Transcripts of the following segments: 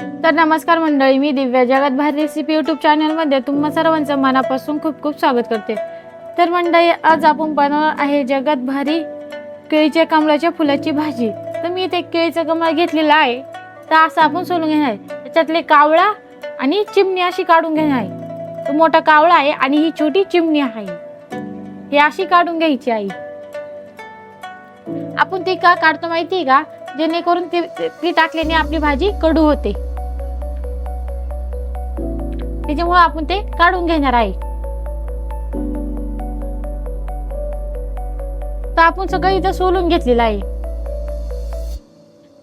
तर नमस्कार मंडळी मी दिव्या जगात भारी रेसिपी यूट्यूब चॅनलमध्ये तुम्हा सर्वांचं मनापासून खूप खूप स्वागत करते. तर मंडळी आज आपण बनवणार आहे जगात भारी केळीच्या कमळाच्या फुलाची भाजी. तर मी इथे केळीचं कमळ घेतलेलं आहे. तर असं आपण सोलून घेणार आहे. त्याच्यातले कावळा आणि चिमणी अशी काढून घेणार आहे. तो मोठा कावळा आहे आणि ही छोटी चिमणी आहे. ही अशी काढून घ्यायची आहे. आपण ती का काढतो माहिती आहे का? जेणेकरून ती ती टाकल्याने आपली भाजी कडू होते. त्याच्यामुळे आपण ते काढून घेणार आहे. तर आपण सगळं इथं सोलून घेतलेलं आहे.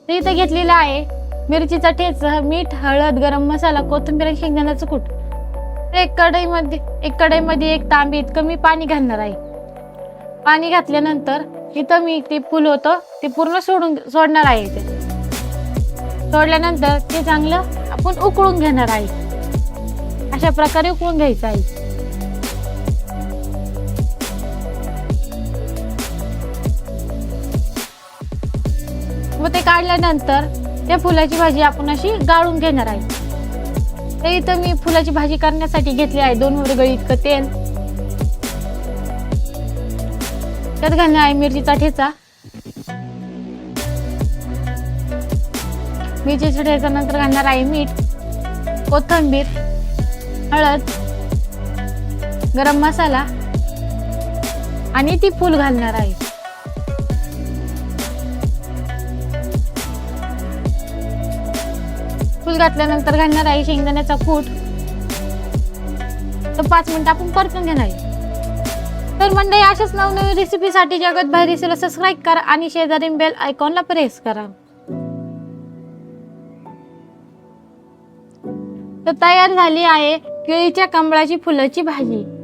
तर इथं घेतलेलं आहे मिरचीचा ठेचा मीठ हळद गरम मसाला कोथिंबीर शेंगदाण्याचं कूट एक कढईमध्ये एक कढईमध्ये एक तांबे इतकं मी पाणी घालणार आहे. पाणी घातल्यानंतर इथं मी ते फुल होतं ते पूर्ण सोडून सोडणार आहे ते सोडल्यानंतर ते चांगलं आपण उकळून घेणार आहे. अशा प्रकारे उकळून घ्यायचं आहे. मग ते काढल्यानंतर त्या फुलाची भाजी आपण अशी गाळून घेणार आहे. तर इथं मी फुलाची भाजी करण्यासाठी घेतली आहे. दोन वरगळी इतकं तेल. त्यात घालणार आहे मिरचीचा ठेचा. मिरचीच्या नंतर घालणार आहे मीठ कोथिंबीर. हळद गरम मसाला आणि ती फूल घालणार आहे. फूल घातल्यानंतर घालणार आहे शेंगदाण्याचा कूट. तर पाच मिनिट आपण परतून घेणार आहे. तर मंडळी अशाच नवनवीन रेसिपीसाठी जगत बाहेर रेसिपीला सबस्क्राईब करा आणि शेजारी बेल आयकॉनला प्रेस करा. तर तयार झाली आहे केळीच्या कमळाची फुलाची भाजी.